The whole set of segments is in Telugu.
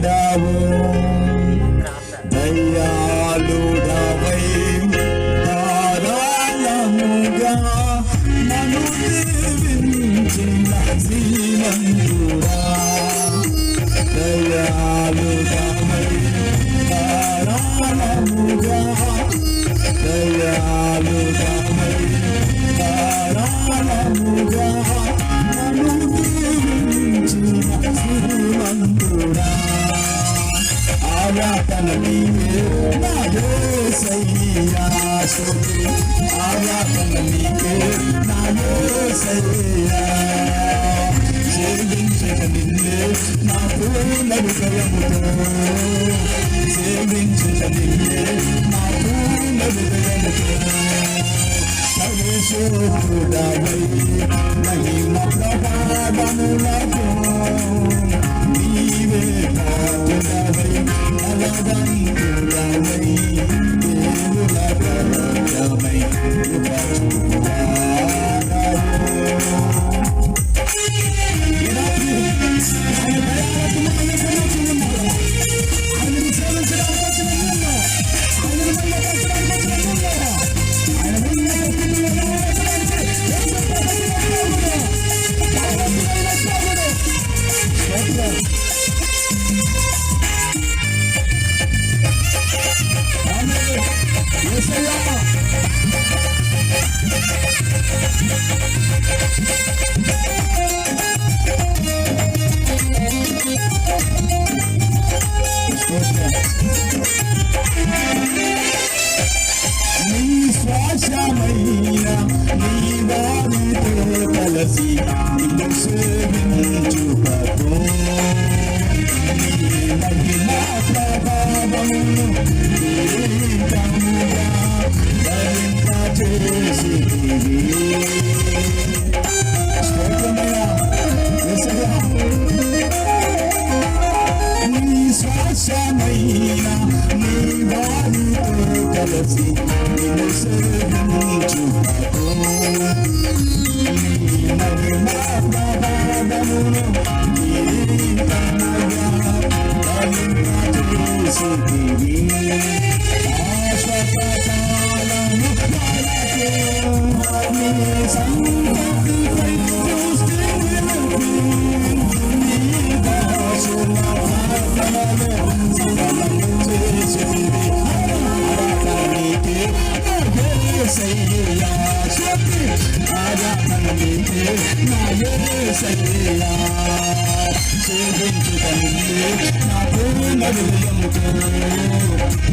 Cada um ఆరాధన నీకే నా యేసయ్యా స్తుతి ఆరాధన నీకే నా యేసయ్యా సేవించక నిన్నే నా పూర్ణ హృదయముతో సేవించక నిన్నే నా పూర్ణ హృదయముతో సర్వేశ్వరుడవై మహిమ నీవే everybody. కలసి నిన్ను సేవించుటకు నీ మహిమ ప్రభావమును శ్వాసమైన నీ వారితో కలిసి నిన్ను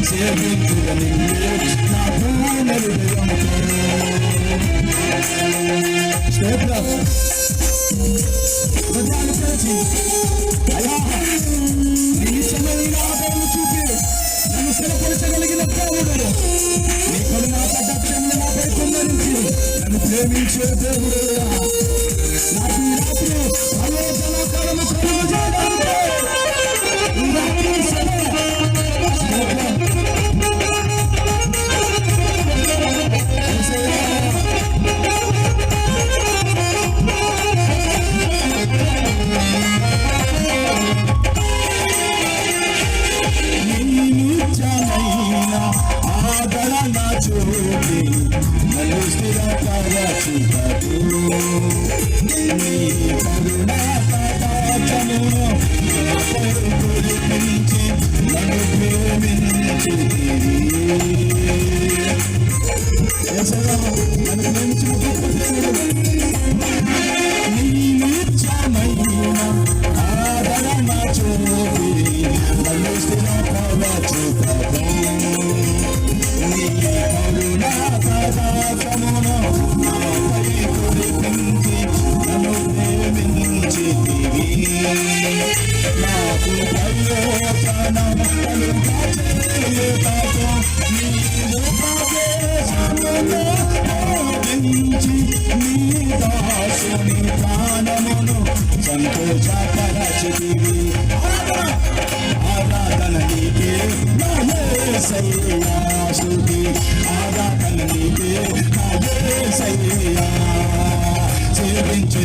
సేవించుగా నిన్నే నా పూర్ణ హృదయముతో స్థిరపరచగలిగిన దేవుడు నీ కరుణ కటాక్షం నాపై కుమ్మరించి నన్ను ప్రేమించే దేవుడు నాకు ఈ రాత్రి ఆలోచన కలము కలుగు Thank you. ప్రాణమును సంతోషపరచితివి. ఆరాధన నీకే నా యేసయ్యా స్తుతి ఆరాధన నీకే నా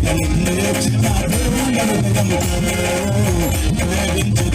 నిన్నే నా దేవుని హృదయముతో ప్రేమించుట